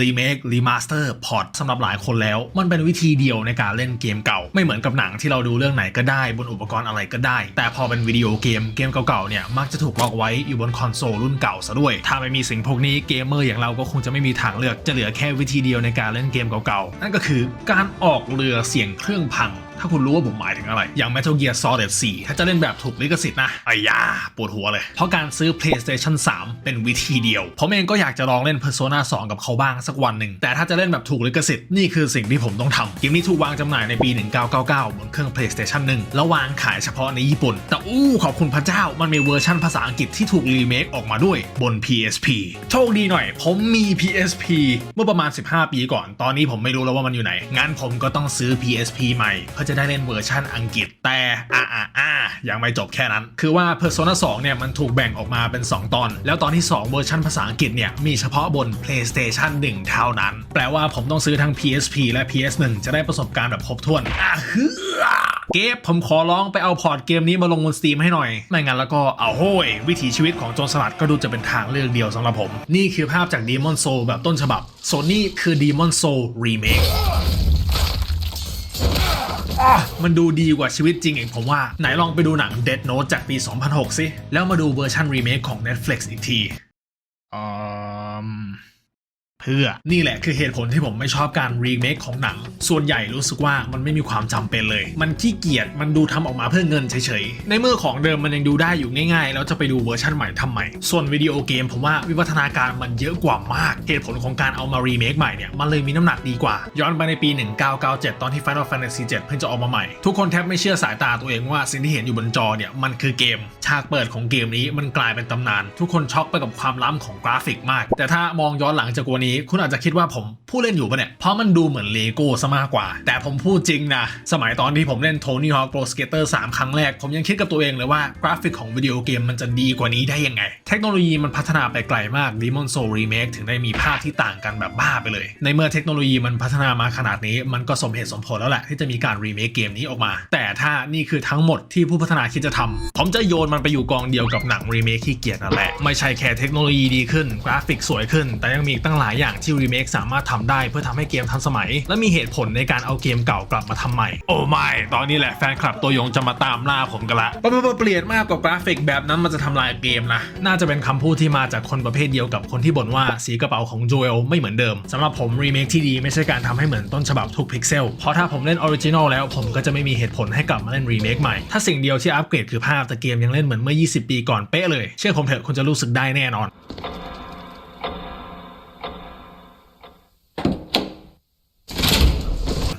รีเมครีมาสเตอร์พอร์ตสำหรับหลายคนแล้ว มันเป็นวิธีเดียวในการเล่นเกมเก่า ไม่เหมือนกับหนังที่เราดูเรื่องไหนก็ได้ บนอุปกรณ์อะไรก็ได้ แต่พอเป็นวิดีโอเกมเกมเก่าๆเนี่ยมักจะถูกล็อกไว้อยู่บนคอนโซลรุ่นเก่าซะด้วย ถ้าไม่มีสิ่งพวกนี้เกมเมอร์อย่างเราก็คงจะไม่มีทางเลือกจะเหลือแค่วิธีเดียวในการเล่นเกมเก่าๆนั่นก็คือการออกเรือเสียงเครื่องพังถ้าคุณรู้ว่าผมหมายถึงอะไร อย่าง Metal Gear Solid 4 ถ้าจะเล่นแบบถูกลิขสิทธิ์นะไอ้ยาปวดหัวเลย เพราะการซื้อ PlayStation 3 เป็นวิธีเดียว ผมเองก็อยากจะลองเล่น Persona 2 กับเขาบ้างสักวันหนึ่ง แต่ถ้าจะเล่นแบบถูกลิขสิทธิ์นี่คือสิ่งที่ผมต้องทำเกมนี้ถูกวางจำหน่ายในปี 1999 บนเครื่อง PlayStation 1 แล้ววางขายเฉพาะในญี่ปุ่น แต่อู้ขอบคุณพระเจ้า มันมีเวอร์ชั่นภาษาอังกฤษที่ถูกรีเมคออกมาด้วยบน PSP โชคดีหน่อย ผมมี PSP เมื่อประมาณ 15 ปีก่อน ตอนนี้ผมไม่รู้แล้วว่ามันอยู่ไหน งั้นผมก็ต้องซื้อ PSP ใหม่เพื่อจะได้เล่นเวอร์ชันอังกฤษแต่อ่าอ่าอ่ายังไม่จบแค่นั้น คือว่า Persona 2 เนี่ยมันถูกแบ่งออกมาเป็น 2 ตอน แล้วตอนที่ 2 เวอร์ชันภาษาอังกฤษเนี่ยมีเฉพาะบน PlayStation 1 เท่านั้น แปลว่าผมต้องซื้อทั้ง PSP และ PS1 จะได้ประสบการณ์แบบครบถ้วนอะฮึเกฟผมขอร้องไปเอาพอร์ตเกมนี้มาลงบน Steam ให้หน่อย ไม่งั้นแล้วก็เอาโห้ย วิถีชีวิตของโจรสลัดก็ดูจะเป็นทางเลือกเดียวสำหรับผม นี่คือภาพจาก Demon Soul แบบต้นฉบับส่วนนี่คือ Demon Soul Remake มันดูดีกว่าชีวิตจริงเองผมว่า ไหนลองไปดูหนัง Dead Note จากปี 2006 สิ แล้วมาดูเวอร์ชันรีเมคของ Netflix อีกทีอ่า เพื่อ นี่แหละคือเหตุผลที่ผมไม่ชอบการรีเมคของหนัง ส่วนใหญ่รู้สึกว่ามันไม่มีความจำเป็นเลย มันขี้เกียจมันดูทำออกมาเพื่อเงินเฉยๆ ในเมื่อของเดิมมันยังดูได้อยู่ง่ายๆ แล้วจะไปดูเวอร์ชันใหม่ทำไม ส่วนวิดีโอเกมผมว่าวิวัฒนาการมันเยอะกว่ามาก เหตุผลของการเอามารีเมคใหม่เนี่ยมันเลยมีน้ำหนักดีกว่า ย้อนไปในปี 1997 ตอนที่ Final Fantasy 7เพิ่งจะออกมาใหม่ ทุกคนแทบไม่เชื่อสายตาตัวเองว่าสิ่งที่เห็นอยู่บนจอเนี่ยมันคือเกม ฉากเปิดของเกมนี้มันกลายเป็นตำนาน ทุกคนช็อกไปกับความล้ำของกราฟิกมาก แต่ถ้ามองย้อนหลังจากวันนี้คุณอาจจะคิดว่าผมผู้เล่นอยู่ปะเนี่ย เพราะมันดูเหมือนเลโก้ซะมากกว่า แต่ผมพูดจริงนะ สมัยตอนที่ผมเล่น Tony Hawk Pro Skater 3 ครั้งแรก ผมยังคิดกับตัวเองเลยว่ากราฟิกของวิดีโอเกมมันจะดีกว่านี้ได้ยังไง เทคโนโลยีมันพัฒนาไปไกลมาก Demon Soul Remake ถึงได้มีภาพที่ต่างกันแบบบ้าไปเลย ในเมื่อเทคโนโลยีมันพัฒนามาขนาดนี้ มันก็สมเหตุสมผลแล้วแหละที่จะมีการรีเมคเกมนี้ออกมา แต่ถ้านี่คือทั้งหมดที่ผู้พัฒนาคิดจะทำผมจะโยนมันไปอยู่กองเดียวกับหนังรีเมคที่เกียรนั่นแหละไม่ใช่แค่เทคโนโลยีดีขึ้นกราฟิกสวยขึ้น แต่ยังมีตั้งหลายอย่างที่รีเมคสามารถทำได้เพื่อทำให้เกมทันสมัย และมีเหตุผลในการเอาเกมเก่ากลับมาทำใหม่ โอ้ไม่ตอนนี้แหละแฟนคลับตัวยงจะมาตามล่าผมกันละปะปะปะเปลี่ยนมากกว่ากราฟิกแบบนั้นมันจะทำลายเกมนะ น่าจะเป็นคำพูดที่มาจากคนประเภทเดียวกับคนที่บ่นว่าสีกระเป๋าของโจเอลไม่เหมือนเดิมสำหรับผมรีเมคที่ดีไม่ใช่การทำให้เหมือนต้นฉบับทุกพิกเซลเพราะถ้าผมเล่นออริจินอลแล้วผมก็จะไม่มีเหตุผลให้กลับมาเล่นรีเมคใหม่ ถ้าสิ่งเดียวที่อัปเกรดคือภาพแต่เกมยังเล่นเหมือนเมื่อ 20 ปีก่อนเป๊ะเลย เชื่อผมเถอะคุณจะรู้สึกได้แน่นอน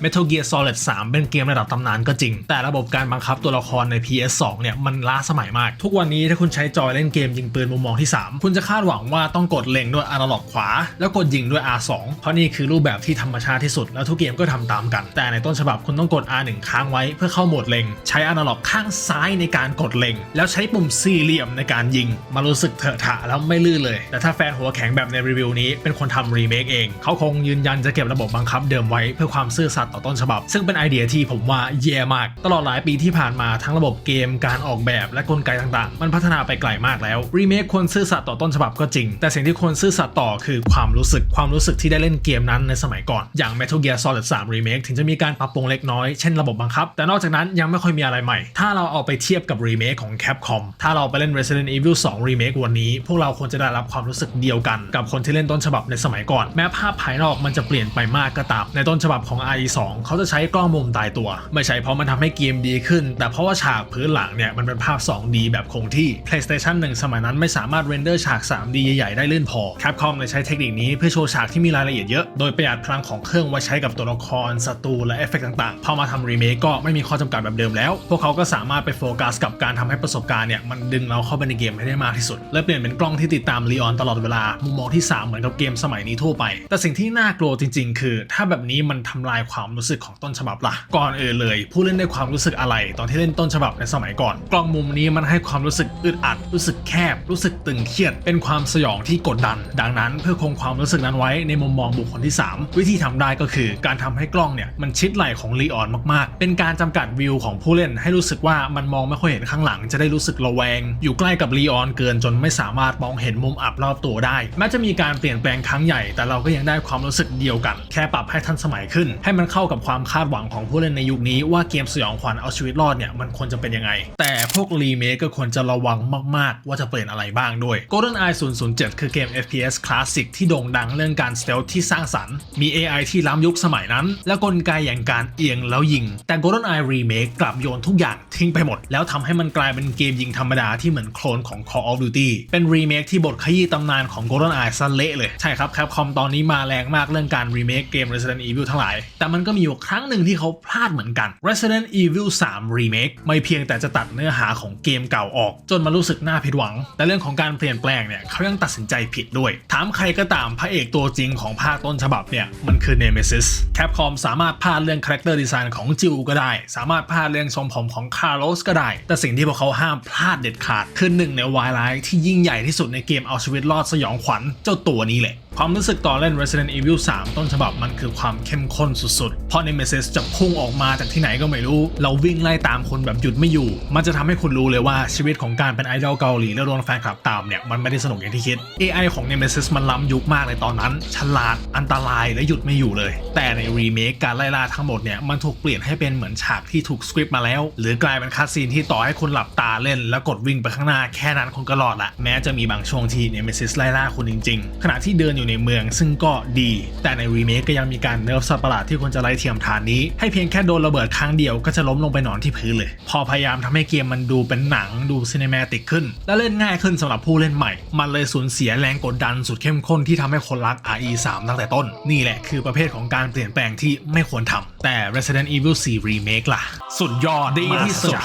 Metal Gear Solid 3 เป็นเกมระดับตำนานก็จริง แต่ระบบการบังคับตัวละครใน PS2 เนี่ยมันล้าสมัยมาก ทุกวันนี้ถ้าคุณใช้จอยเล่นเกมยิงปืนมุมมองที่ 3 คุณจะคาดหวังว่าต้องกดเล็งด้วยอนาล็อกขวา แล้วกดยิงด้วย R2 เพราะนี่คือรูปแบบที่ธรรมชาติที่สุด แล้วทุกเกมก็ทำตามกัน แต่ในต้นฉบับคุณต้องกด R1 ค้างไว้เพื่อเข้าโหมดเล็ง ใช้อนาล็อกข้างซ้ายในการกดเล็ง แล้วใช้ปุ่มสี่เหลี่ยมในการยิง มารู้สึกเถอะทะแล้วไม่ลื่นเลย แต่ถ้าแฟนหัวแข็งแบบในรีวิวนี้เป็นคนทำรีเมคเอง เขาคงยืนยันจะเก็บระบบบังคับเดิมไว้เพื่อความซื่อสัตยต่อต้นฉบับ ซึ่งเป็นไอเดียที่ผมว่าแย่มาก ตลอดหลายปีที่ผ่านมาทั้งระบบเกมการออกแบบและกลไกต่างๆ มันพัฒนาไปไกลมากแล้วรีเมคควรซื่อสัตย์ต่อต้นฉบับก็จริง แต่สิ่งที่ควรซื่อสัตย์ต่อคือความรู้สึกความรู้สึกที่ได้เล่นเกมนั้นในสมัยก่อน อย่าง Metal Gear Solid 3 Remake ถึงจะมีการปรับปรุงเล็กน้อยเช่นระบบบังคับ แต่นอกจากนั้นยังไม่ค่อยมีอะไรใหม่ ถ้าเราเอาไปเทียบกับรีเมคของ Capcom ถ้าเราไปเล่น Resident Evil 2 Remake วันนี้ พวกเราควรจะได้รับความรู้สึกเดียวกัน กับคนที่เล่นต้นฉบับในสมัยก่อน แม้ภาพภายนอกมันจะเปลี่ยนไปมากก็ตามในต้นฉบับของ RE2 เขาจะใช้กล้องมุมตายตัว ไม่ใช่เพราะมันทำให้เกมดีขึ้น แต่เพราะว่าฉากพื้นหลังเนี่ยมันเป็นภาพ 2D แบบคงที่ PlayStation 1 สมัยนั้นไม่สามารถเรนเดอร์ฉาก 3D ใหญ่ๆได้ลื่นพอ Capcom เลยใช้เทคนิคนี้เพื่อโชว์ฉากที่มีรายละเอียดเยอะ โดยประหยัดพลังของเครื่องไว้ใช้กับตัวละครศัตรูและเอฟเฟกต์ต่างๆ พอมาทำรีเมคก็ไม่มีข้อจำกัดแบบเดิมแล้ว พวกเขาก็สามารถไปโฟกัสกับการทำให้ประสบการณ์เนี่ยมันดึงเราเข้าไปในเกมให้ได้มากที่สุด และเปลี่ยนเป็นกล้องที่ติดตามลีออนตลอดเวลา มุมมองที่ 3 เหมือนกับเกมสมัยนี้ทั่วไป แต่สิ่งที่น่ากลัวจริง ๆ คือ ถ้าแบบนี้มันทำลายความรู้สึกของต้นฉบับล่ะ ก่อนเอื่นเลย ผู้เล่นได้ความรู้สึกอะไร ตอนที่เล่นต้นฉบับในสมัยก่อน กล้องมุมนี้มันให้ความรู้สึกอึดอัด รู้สึกแคบ รู้สึกตึงเครียด เป็นความสยองที่กดดัน ดังนั้นเพื่อคงความรู้สึกนั้นไว้ในมุมมองบุคคลที่ 3 วิธีทำได้ก็คือ การทำให้กล้องเนี่ยมันชิดไหล่ของลีออนมากๆ เป็นการจำกัดวิวของผู้เล่นให้รู้สึกว่ามันมองไม่ค่อยเห็นข้างหลัง จะได้รู้สึกระแวง อยู่ใกล้กับลีออนเกินจนไม่สามารถมองเห็นมุมอับรอบตัวได้แม้จะมีการเปลี่ยนแปลงครั้งใหญ่ แต่เราก็ยังได้ความรู้สึกเดียวกัน แค่ปรับให้ทันสมัยขึ้น ให้มันเข้ากับความคาดหวังของผู้เล่นในยุคนี้ว่าเกมสยองขวัญเอาชีวิตรอดเนี่ยมันควรจะเป็นยังไง แต่พวกรีเมคก็ควรจะระวังมากๆ ว่าจะเปลี่ยนอะไรบ้างด้วย GoldenEye 007 คือเกม FPS คลาสสิกที่โด่งดังเรื่องการสเตลที่สร้างสรรค์ มี AI ที่ล้ำยุคสมัยนั้น และกลไกอย่างการเอียงแล้วยิง แต่ GoldenEye Remake กลับโยนทุกอย่างทิ้งไปหมด แล้วทำให้มันกลายเป็นเกมยิงธรรมดาที่เหมือนโคลนของ Call of Duty เป็นรีเมคที่บทขยี้ตำนานของ GoldenEye ซะเละเลย ใช่ครับ Capcom ตอนนี้มาแรงมากเรื่องการรีเมคเกม Resident Evil ทั้งหลาย แต่มันก็มีอยู่ครั้งหนึ่งที่เขาพลาดเหมือนกัน Resident Evil 3 Remake ไม่เพียงแต่จะตัดเนื้อหาของเกมเก่าออก จนมารู้สึกน่าผิดหวัง แต่เรื่องของการเปลี่ยนแปลงเนี่ยเขายังตัดสินใจผิดด้วย ถามใครก็ตามพระเอกตัวจริงของภาคต้นฉบับเนี่ยมันคือ Nemesis Capcom สามารถพลาดเรื่อง Character Design ของจิวก็ได้ สามารถพลาดเรื่องทรงผมของคาร์ลสก็ได้ แต่สิ่งที่พวกเขาห้ามพลาดเด็ดขาดคือหนึ่งในวายไลท์ที่ยิ่งใหญ่ที่สุดในเกมเอาชีวิตรอดสยองขวัญเจ้าตัวนี้แหละความรู้สึกตอนเล่น Resident Evil 3 ต้นฉบับมันคือความเข้มข้นสุดเพราะ Nemesis จะพุ่งออกมาจากที่ไหนก็ไม่รู้ เราวิ่งไล่ตามคนแบบหยุดไม่อยู่ มันจะทำให้คุณรู้เลยว่าชีวิตของการเป็นไอดอลเกาหลีแล้วโดนแฟนคลับตามเนี่ยมันไม่ได้สนุกอย่างที่คิด AI ของ Nemesis มันล้ำยุคมากในตอนนั้น ฉลาดอันตรายและหยุดไม่อยู่เลย แต่ในรีเมคการไล่ล่าทั้งหมดเนี่ยมันถูกเปลี่ยนให้เป็นเหมือนฉากที่ถูกสคริปต์มาแล้ว หรือกลายเป็นคัสซีนที่ต่อให้คุณหลับตาเล่น แล้วกดวิ่งไปข้างหน้าแค่นั้นคุณก็รอดละแม้จะมีบางช่วงที่ Nemesis ไล่ล่าคุณจริง ๆ ขณะที่เดินอยู่ในเมืองซึ่งก็ดี แต่ในรีเมคก็ยังมีการเนิร์ฟสัตว์ประหลาดที่ควรจะไล่เทียมฐานนี้ ให้เพียงแค่โดนระเบิดครั้งเดียวก็จะล้มลงไปนอนที่พื้นเลย พอพยายามทำให้เกมมันดูเป็นหนังดูซีนิเมติกขึ้น และเล่นง่ายขึ้นสำหรับผู้เล่นใหม่ มันเลยสูญเสียแรงกดดันสุดเข้มข้นที่ทำให้คนรัก RE3 ตั้งแต่ต้น นี่แหละคือประเภทของการเปลี่ยนแปลงที่ไม่ควรทำ แต่ Resident Evil 4 Remake ล่ะ สุดยอดดีที่สุด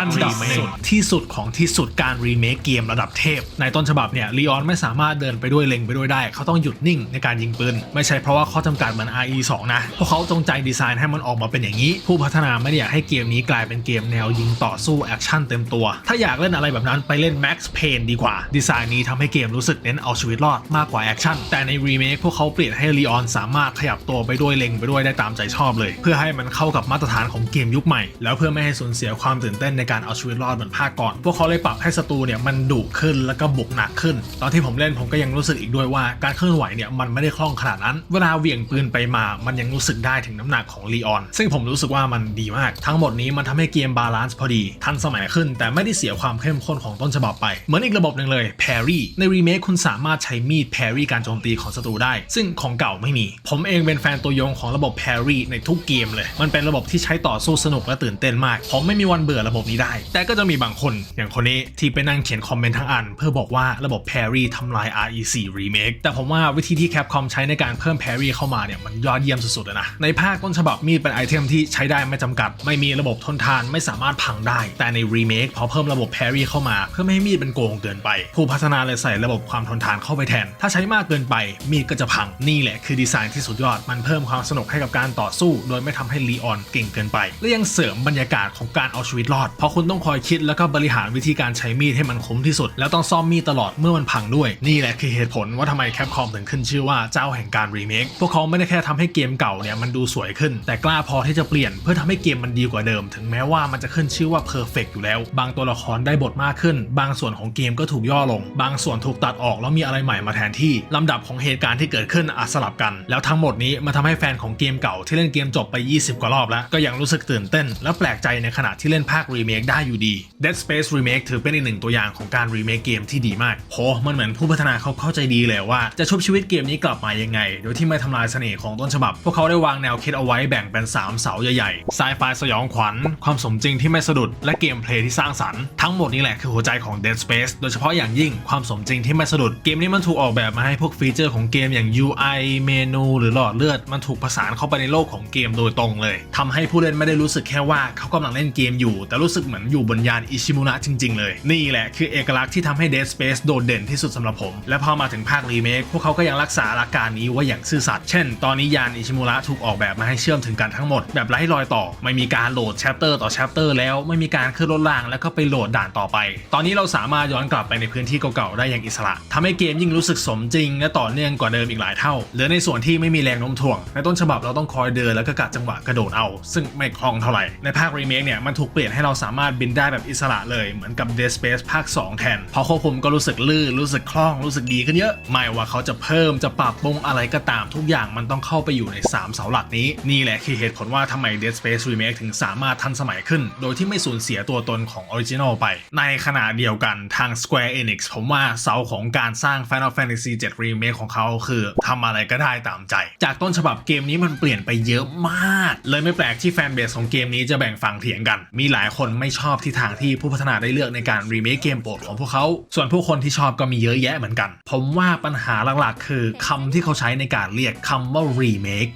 อันดับหนึ่งที่สุดของที่สุดการรีเมคเกมระดับเทพ ในต้นฉบับเนี่ยลีออนไม่สามารถเดินไปด้วยเล็งไปด้วยได้ เขาต้องหยุดนิ่งในการยิงปืน ไม่ใช่เพราะว่าข้อจำกัดเหมือน RE2 นะ เพราะเขาจงใจดีไซน์ให้มันออกมาเป็นอย่างนี้ ผู้พัฒนาไม่ได้อยากให้เกมนี้กลายเป็นเกมแนวยิงต่อสู้แอคชั่นเต็มตัว ถ้าอยากเล่นอะไรแบบนั้นไปเล่น Max Payne ดีกว่า ดีไซน์นี้ทำให้เกมรู้สึกเน้นเอาชีวิตรอดมากกว่าแอคชั่นแต่ในรีเมคพวกเขาเปลี่ยนให้ลีออนสามารถขยับตัวไปด้วยเล็งไปด้วยได้ตามใจชอบเลยเพื่อให้มันเข้ากับมาตรฐานของเกมยุคใหม่ แล้วเพื่อไม่ให้สูญเสียความตื่นเต้นในการเอาชีวิตรอดเหมือนภาคก่อน พวกเขาเลยปรับให้ศัตรูเนี่ยมันดุขึ้นแล้วก็บุกหนักขึ้น ตอนที่ผมเล่นผมก็ยังรู้สึกอีกด้วยว่าการเคลื่อนไหวเนี่ยมันไม่ได้คล่องขนาดนั้น เวลาเหวี่ยงปืนไปมามันยังรู้สึกได้ถึงน้ำหนักของลีออนซึ่งผมรู้สึกว่ามันดีมาก ทั้งหมดนี้มันทำให้เกมบาลานซ์พอดีทันสมัยขึ้น แต่ไม่ได้เสียความเข้มข้นของต้นฉบับไป เหมือนอีกระบบหนึ่งเลยแพรี่ในรีเมคคุณสามารถใช้มีดแพรี่การโจมตีของศัตรูได้ ซึ่งของเก่าไม่มี ผมเองเป็นแฟนตัวยงของระบบแพรี่ในทุกเกมเลย มันเป็นระบบที่ใช้ต่อสู้สนุกและตื่นเต้นมาก ผมไม่มีวันเบื่อระบบนี้ได้ แต่ก็จะมีบางคนอย่างคนนี้ที่ไปนั่งเขียนคอมเมนต์ทั้งอัน เพื่อบอกว่าระบบแพรี่ทำลาย RE4 Remake แต่ผมว่าวิธีที่ Capcom ใช้ในการเพิ่มแพรี่เข้ามาเนี่ยมันยอดเยี่ยมสุดๆเลยนะ ในภาคต้นฉบับมีดเป็นไอเทมที่ใช้ได้ไม่จำกัด ไม่มีระบบทนทานไม่สามารถพังได้ แต่ใน Remake พอเพิ่มระบบแพรี่เข้ามาเพื่อไม่ให้มีดเป็นโกงเกินไป ผู้พัฒนาเลยใส่ระบบความทนทานเข้าไปแทน ถ้าใช้มากเกินไปมีดก็จะพังนี่แหละคือดีไซน์ที่สุดยอดมันเพิ่มความสนุกให้กับการต่อสู้โดยไม่ทำให้ลีออนเก่งเกินไป และยังเสริมบรรยากาศของการเอาชีวิตรอด เพราะคุณต้องคอยคิดแล้วก็บริหารวิธีการใช้มีดให้มันคุ้มที่สุด แล้วต้องซ่อมมีดตลอดเมื่อมันพังด้วย นี่แหละคือเหตุผลว่าทำไมแคปคอมถึงขึ้นชื่อว่าเจ้าแห่งการรีเมคพวกเขาไม่ได้แค่ทำให้เกมเก่าเนี่ยมันดูสวยขึ้น แต่กล้าพอที่จะเปลี่ยนเพื่อทำให้เกมมันดีกว่าเดิม ถึงแม้ว่ามันจะขึ้นชื่อว่าเพอร์เฟกอยู่แล้ว บางตัวละครได้บทมากขึ้น บางส่วนของเกมก็ถูกย่อลง บางส่วนถูกตัดออกแล้วมีอะไรใหม่มาแทนที่ลำดับของเหตุการณ์ที่เกิดขึ้นอาจสลับกัน แล้วทั้งหมดนี้มาทำให้แฟนของเกมเก่าที่เล่นเกมจบไป 20 กว่ารอบแล้ว ก็ยังรู้สึกตื่นเต้น และแปลกใจในขณะที่เล่นภาครีเมคได้อยู่ดี Dead Space Remake ถือเป็นอีกหนึ่งตัวอย่างของการรีเมคเกมที่ดีมากโหมันเหมือนผู้พัฒนาเขาเข้าใจดีเลยว่า จะชุบชีวิตเกมนี้กลับมายังไง โดยที่ไม่ทำลายเสน่ห์ของต้นฉบับ พวกเขาได้วางแนวคิดเอาไว้แบ่งเป็น 3 เสาใหญ่ๆไซไฟสยองขวัญ ความสมจริงที่ไม่สะดุด และเกมเพลย์ที่สร้างสรรค์ทั้งหมดนี้แหละคือหัวใจของ Dead Space โดยเฉพาะอย่างยิ่งความสมจริงที่ไม่สะดุดเกมนี้มันถูกออกแบบมาให้พวกฟีเจอร์ของเกมอย่าง UI เมนู หรือหลอดเลือดมันถูกผสานเข้าไปในโลกของเกมโดยตรงเลยทำให้ผู้เล่นไม่ได้รู้สึกแค่ว่าเขากำลังเล่นเกมอยู่ แต่รู้สึกเหมือนอยู่บนยานอิชิมุระจริง ๆ เลย นี่แหละคือเอกลักษณ์ที่ทำให้ Dead Space โดดเด่นที่สุดสำหรับผม และพอมาถึงภาครีเมคพวกเขาก็ยังรักษาหลักการนี้ไว้อย่างซื่อสัตย์เช่น ตอนนี้ยานอิชิมุระถูกออกแบบมาให้เชื่อมถึงกันทั้งหมดแบบไร้รอยต่อ ไม่มีการโหลดแชปเตอร์ต่อแชปเตอร์แล้วไม่มีการขึ้นรถรางแล้วก็ไปโหลดด่านต่อไป ตอนนี้เราสามารถย้อนกลับไปในพื้นที่เก่าๆได้อย่างอิสระทำให้เกมยิ่งรู้สึกสมจริง และต่อเนื่องกว่าเดิมอีกหลายเท่าเหลือในส่วนที่ไม่มีแรงโน้มถ่วงในต้นฉบับเราต้องคอยเดินแล้วกกะจังหวะกระโดดเอา ซึ่งไม่คล่องเท่าไหร่ ในภาครีเมคเนี่ยมันถูกเปลี่ยนให้เราสามารถบินได้แบบอิสระเลยเหมือนกับ Dead Space ภาค 2 แทน พอควบคุมก็รู้สึกลื่นรู้สึกคล่องรู้สึกดีขึ้นเยอะไม่ว่าเขาจะเพิ่มจะปรับปรุงอะไรก็ตามทุกอย่างมันต้องเข้าไปอยู่ใน 3 เสาหลักนี้ นี่แหละคือเหตุผลว่าทำไม Dead Space Remake ถึงสามารถทันสมัยขึ้น โดยที่ไม่สูญเสียตัวตนของออริจินอลไป ในขณะเดียวกันทาง Square Enix ผมว่าเสาของการสร้าง Final Fantasy 7 Remake ของเขาคือทำอะไรก็ได้ตามใจ จากต้นฉบับเกมนี้มันเปลี่ยนไปเยอะมาก เลยไม่แปลกที่แฟนเบสของเกมนี้จะแบ่งฝั่งเถียงกัน มีหลายคนไม่ชอบที่ทางที่ผู้พัฒนาได้เลือกในการรีเมคเกมโปรดของพวกเขา ส่วนผู้คนที่ชอบก็มีเยอะแยะเหมือนกัน ผมว่าปัญหาหลักๆ คือคำที่เขาใช้ในการเรียกคำว่ารีเมค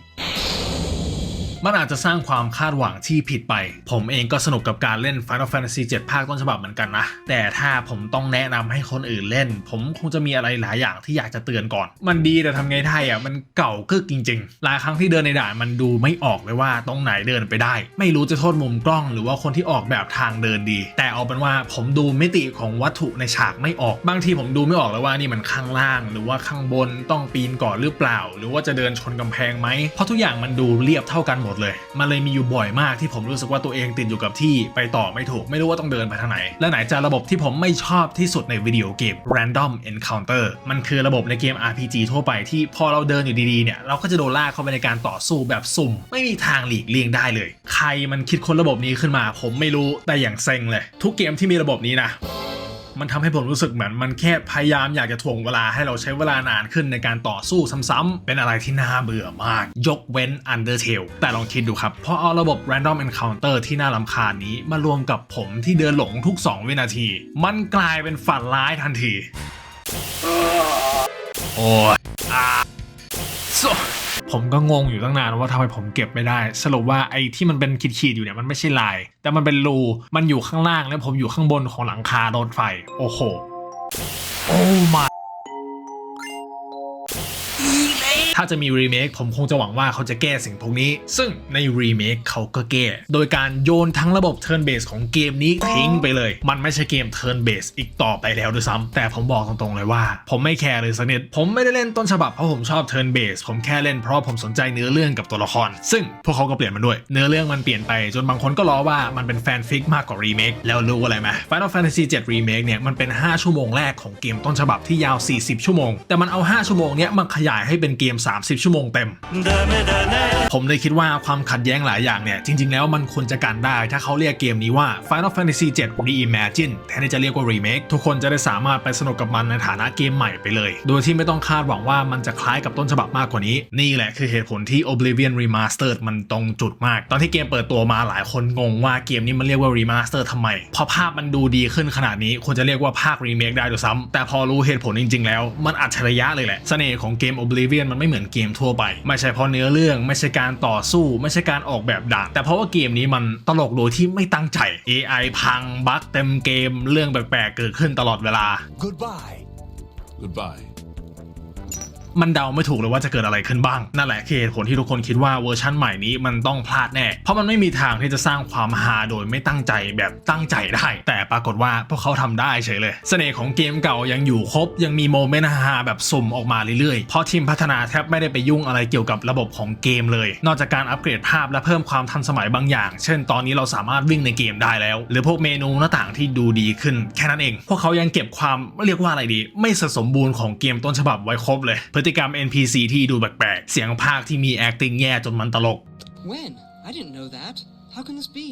มันอาจจะสร้างความคาดหวังที่ผิดไป ผมเองก็สนุกกับการเล่น Final Fantasy 7 ภาคต้นฉบับเหมือนกันนะ แต่ถ้าผมต้องแนะนำให้คนอื่นเล่น ผมคงจะมีอะไรหลายอย่างที่อยากจะเตือนก่อน มันดีแต่ทำไงได้อะมันเก่ากึกจริงๆ หลายครั้งที่เดินในด่านมันดูไม่ออกเลยว่าตรงไหนเดินไปได้ ไม่รู้จะโทษมุมกล้อง หรือว่าคนที่ออกแบบทางเดินดี แต่เอาเป็นว่าผมดูมิติของวัตถุในฉากไม่ออก บางทีผมดูไม่ออกเลยว่านี่มันข้างล่าง หรือว่าข้างบนต้องปีนก่อนหรือเปล่า หรือว่าจะเดินชนกำแพงไหมเพราะทุกอย่างมันดูเรียบเท่ากันหมดเลย มันเลยมีอยู่บ่อยมากที่ผมรู้สึกว่าตัวเองติดอยู่กับที่ไปต่อไม่ถูกไม่รู้ว่าต้องเดินไปทางไหน และไหนจะระบบที่ผมไม่ชอบที่สุดในวิดีโอเกม Random Encounter มันคือระบบในเกม RPG ทั่วไปที่พอเราเดินอยู่ดีๆเนี่ยเราก็จะโดนลากเข้าไปในการต่อสู้แบบสุ่ม ไม่มีทางหลีกเลี่ยงได้เลย ใครมันคิดค้นระบบนี้ขึ้นมา ผมไม่รู้แต่อย่างเซ็งเลย ทุกเกมที่มีระบบนี้นะ มันทำให้ผมรู้สึกเหมือนมันแค่พยายามอยากจะถ่วงเวลาให้เราใช้เวลานานขึ้นในการต่อสู้ซ้ำๆเป็นอะไรที่น่าเบื่อมาก ยกเว้น Undertale แต่ลองคิดดูครับ พอเอาระบบ Random Encounter ที่น่ารำคาญนี้มารวมกับผมที่เดินหลงทุก 2 วินาที มันกลายเป็นฝันร้ายทันที โอ้ยอา ผมก็งงอยู่ตั้งนานว่าทำไมผมเก็บไม่ได้ สรุปว่าไอ้ที่มันเป็นขีดๆอยู่เนี่ยมันไม่ใช่ลาย แต่มันเป็นรูมันอยู่ข้างล่างแล้วผมอยู่ข้างบนของหลังคารถไฟ โอ้โห โอ้ my ถ้าจะมีรีเมคผมคงจะหวังว่าเขาจะแก้สิ่งพวกนี้ ซึ่งในรีเมคเขาก็แก้ โดยการโยนทั้งระบบ Turn Base ของเกมนี้ทิ้งไปเลย มันไม่ใช่เกม Turn Base อีกต่อไปแล้วด้วยซ้ำแต่ผมบอกตรงๆเลยว่า ผมไม่แคร์เลยสักนิด ผมไม่ได้เล่นต้นฉบับเพราะผมชอบ Turn Base ผมแค่เล่นเพราะผมสนใจเนื้อเรื่องกับตัวละคร ซึ่งพวกเขาก็เปลี่ยนมันด้วย เนื้อเรื่องมันเปลี่ยนไปจนบางคนก็ล้อว่ามันเป็นแฟนฟิกมากกว่ารีเมคแล้วรู้อะไรไหม Final Fantasy 7 Remake เนี่ยมันเป็น 5 ชั่วโมงแรกของเกมต้นฉบับที่ยาว 40 ชั่วโมง แต่มันเอา 5 ชั่วโมงเนี้ยมาขยายให้เป็นเกม30 ชั่วโมงเต็ม ผมเลยคิดว่าความขัดแย้งหลายอย่างเนี่ย จริง ๆ แล้วมันควรจะกันได้ ถ้าเขาเรียกเกมนี้ว่า Final Fantasy 7 Reimagine แทนที่จะเรียกว่า Remake ทุกคนจะได้สามารถไปสนุกกับมันในฐานะเกมใหม่ไปเลย โดยที่ไม่ต้องคาดหวังว่ามันจะคล้ายกับต้นฉบับมากกว่านี้ นี่แหละคือเหตุผลที่ Oblivion Remastered มันตรงจุดมาก ตอนที่เกมเปิดตัวมาหลายคนงงว่าเกมนี้มันเรียกว่า Remaster ทำไมพราะภาพมันดูดีขึ้นขนาดนี้ควรจะเรียกว่าภาค Remake ได้ด้วยซ้ำแต่พอรู้เหตุผลจริง ๆ แล้วมันอัจฉริยะเลยแหละเสน่ห์ของเกม Oblivion มันไม่มือนเกมทั่วไป ไม่ใช่เพราะเนื้อเรื่องไม่ใช่การต่อสู้ ไม่ใช่การออกแบบด่านแต่เพราะว่าเกมนี้มันตลกโดยที่ไม่ตั้งใจ AI พังบั๊กเต็มเกมเรื่องแปลกๆเกิดขึ้นตลอดเวลา Goodbye. Goodbye. มันเดาไม่ถูกเลยว่าจะเกิดอะไรขึ้นบ้าง นั่นแหละคือเหตุผลที่ทุกคนคิดว่าเวอร์ชั่นใหม่นี้มันต้องพลาดแน่ เพราะมันไม่มีทางที่จะสร้างความฮาโดยไม่ตั้งใจแบบตั้งใจได้ แต่ปรากฏว่าพวกเขาทำได้เฉยเลย เสน่ห์ของเกมเก่ายังอยู่ครบ ยังมีโมเมนต์ฮาแบบสุ่มออกมาเรื่อยๆ เพราะทีมพัฒนาแทบไม่ได้ไปยุ่งอะไรเกี่ยวกับระบบของเกมเลย นอกจากการอัปเกรดภาพและเพิ่มความทันสมัยบางอย่าง เช่น ตอนนี้เราสามารถวิ่งในเกมได้แล้ว หรือพวกเมนูหน้าต่างที่ดูดีขึ้น แค่นั้นเอง พวกเขายังเก็บความเรียกว่าอะไรดี ไม่สสมบูรณ์ของเกมต้นฉบับไว้ครบเลยพฤติกรรม NPC ที่ดูแปลกๆ เสียงภาคที่มี acting แย่จนมันตลก When? I didn't know that. How can this be?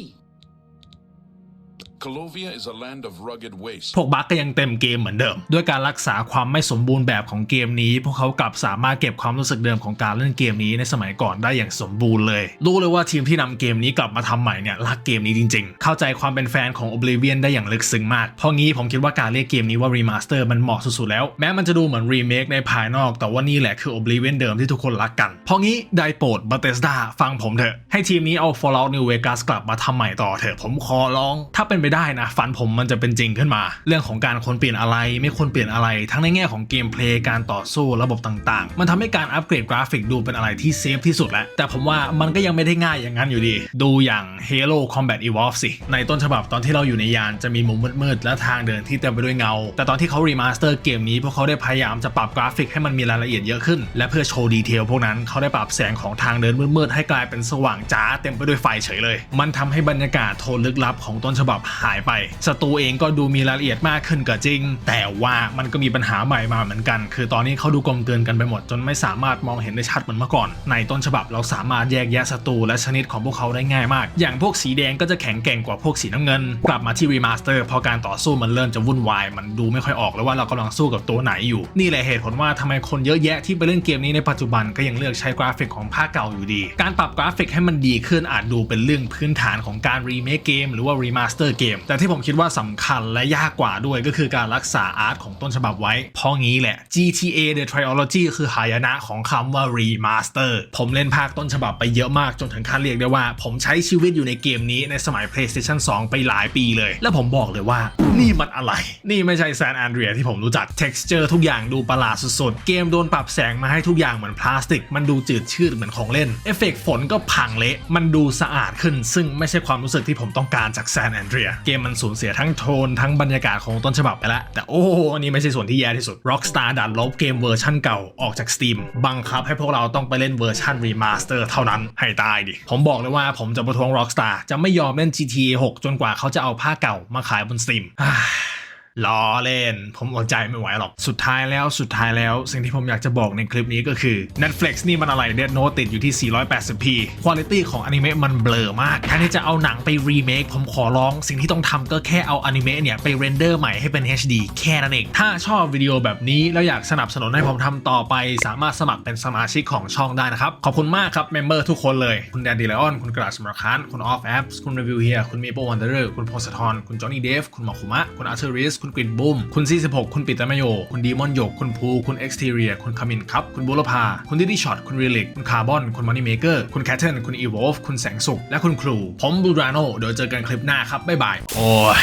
พวกบั๊กก็ยังเต็มเกมเหมือนเดิม ด้วยการรักษาความไม่สมบูรณ์แบบของเกมนี้ พวกเขากลับสามารถเก็บความรู้สึกเดิมของการเล่นเกมนี้ในสมัยก่อนได้อย่างสมบูรณ์เลย รู้เลยว่าทีมที่นำเกมนี้กลับมาทำใหม่เนี่ยรักเกมนี้จริง ๆ เข้าใจความเป็นแฟนของ Oblivion ได้อย่างลึกซึ้งมาก เพราะงี้ผมคิดว่าการเรียกเกมนี้ว่า Remaster มันเหมาะสุดๆแล้ว แม้มันจะดูเหมือน Remake ในภายนอก แต่ว่านี่แหละคือ Oblivion เดิมที่ทุกคนรักกัน เพราะงี้ได้โปรด Bethesda ฟังผมเถอะ ให้ทีมนี้เอา Fallout New Vegas กลับมาทำใหม่ต่อเถอะผมขอร้อง ถ้าเป็นไปได้นะฝันผมมันจะเป็นจริงขึ้นมา เรื่องของการควรเปลี่ยนอะไร ไม่ควรเปลี่ยนอะไร ทั้งในแง่ของเกมเพลย์การต่อสู้ระบบต่างๆ มันทำให้การอัปเกรดกราฟิกดูเป็นอะไรที่เซฟที่สุดแล้ว แต่ผมว่ามันก็ยังไม่ได้ง่ายอย่างนั้นอยู่ดี ดูอย่าง Halo Combat Evolve สิ ในต้นฉบับตอนที่เราอยู่ในยานจะมีมุมมืดๆและทางเดินที่เต็มไปด้วยเงา แต่ตอนที่เขารีมาสเตอร์เกมนี้พวกเขาได้พยายามจะปรับกราฟิกให้มันมีรายละเอียดเยอะขึ้น และเพื่อโชว์ดีเทลพวกนั้นเขาได้ปรับแสงของทางเดินมืดๆให้กลายเป็นสว่างจ้าเต็มไปด้วยไฟเฉยเลย มันทำให้บรรยากาศโทนลึกลับของต้นฉบับหายไปศัตรูเองก็ดูมีรายละเอียดมากขึ้นก็จริง แต่ว่ามันก็มีปัญหาใหม่มาเหมือนกัน คือตอนนี้เขาดูกลมเกลือนกันไปหมด จนไม่สามารถมองเห็นได้ชัดเหมือนเมื่อก่อน ในต้นฉบับเราสามารถแยกแยะศัตรูและชนิดของพวกเขาได้ง่ายมาก อย่างพวกสีแดงก็จะแข็งแกร่งกว่าพวกสีน้ำเงิน กลับมาที่รีมาสเตอร์พอการต่อสู้มันเริ่มจะวุ่นวาย มันดูไม่ค่อยออกเลยว่าเรากำลังสู้กับตัวไหนอยู่ นี่แหละเหตุผลว่าทำไมคนเยอะแยะที่ไปเล่นเกมนี้ในปัจจุบันก็ยังเลือกใช้กราฟิกของภาคเก่าอยู่ดี การปรับกราฟิกให้มันดีขึ้นอาจดูเป็นเรื่องพื้นฐานของการรีเมคเกมหรือว่ารีมาสเตอร์เกม แต่ที่ผมคิดว่าสำคัญและยากกว่าด้วยก็คือการรักษาอาร์ตของต้นฉบับไว้ เพราะงี้แหละ GTA The Trilogy คือหายนะของคำว่า Remaster ผมเล่นภาคต้นฉบับไปเยอะมากจนถึงขั้นเรียกได้ว่า ผมใช้ชีวิตอยู่ในเกมนี้ในสมัย PlayStation 2 ไปหลายปีเลย และผมบอกเลยว่านี่มันอะไร นี่ไม่ใช่ San Andreas ที่ผมรู้จัก texture ทุกอย่างดูประหลาดสุดๆ เกมโดนปรับแสงมาให้ทุกอย่างเหมือนพลาสติก มันดูจืดชืดเหมือนของเล่น เอฟเฟกต์ฝนก็พังเละ มันดูสะอาดขึ้น ซึ่งไม่ใช่ความรู้สึกที่ผมต้องการจาก San Andreas เเกมมันสูญเสียทั้งโทนทั้งบรรยากาศของต้นฉบับไปแล้ว แต่โอ้โหอันนี้ไม่ใช่ส่วนที่แย่ที่สุด Rockstar ดันลบเกมเวอร์ชันเก่าออกจาก Steam บังคับให้พวกเราต้องไปเล่นเวอร์ชันรีมาสเตอร์เท่านั้นให้ตายดิ ผมบอกเลยว่าผมจะประท้วง Rockstar จะไม่ยอมเล่น GTA 6 จนกว่าเขาจะเอาภาคเก่ามาขายบน Steam อ่า ล้อเล่น ผมอดใจไม่ไหวหรอก สุดท้ายแล้วสุดท้ายแล้ว สิ่งที่ผมอยากจะบอกในคลิปนี้ก็คือ Netflix นี่มันอะไรเดดโนติดอยู่ที่ 480p คุณภาพของอนิเมะมันเบลอมากแทนที่จะเอาหนังไปรีเมคผมขอร้อง สิ่งที่ต้องทำก็แค่เอาอนิเมะเนี่ย ไปเรนเดอร์ใหม่ให้เป็น HD แค่นั้นเอง ถ้าชอบวิดีโอแบบนี้ แล้วอยากสนับสนุนให้ผมทำต่อไป สามารถสมัครเป็นสมาชิกของช่องได้นะครับ ขอบคุณมากครับเมมเบอร์ทุกคนเลย คุณแดนดีเลออน คุณกราชมรคานคุณออฟแอปคุณรีวิวเฮียคุณเมโปวันเดอร์คุณพงศธรคุณจอห์นนี่เดฟคุณหมอคุมะคุณอาร์เทอริสคุณกริดบุ้ม คุณ 46 คุณปิตามโย คุณดีมอนหยก คุณภู คุณเอ็กซ์เทเรียคุณคามินครับ คุณบุรพา คุณดิดิช็อต คุณรีลิก คุณคาร์บอน คุณมอนี่เมเกอร์ คุณแคทเทนคุณอีวอลฟคุณแสงสุข และคุณครู ผมบูราโนเดี๋ยวเจอกันคลิปหน้าครับ บ๊ายบาย โอ้ย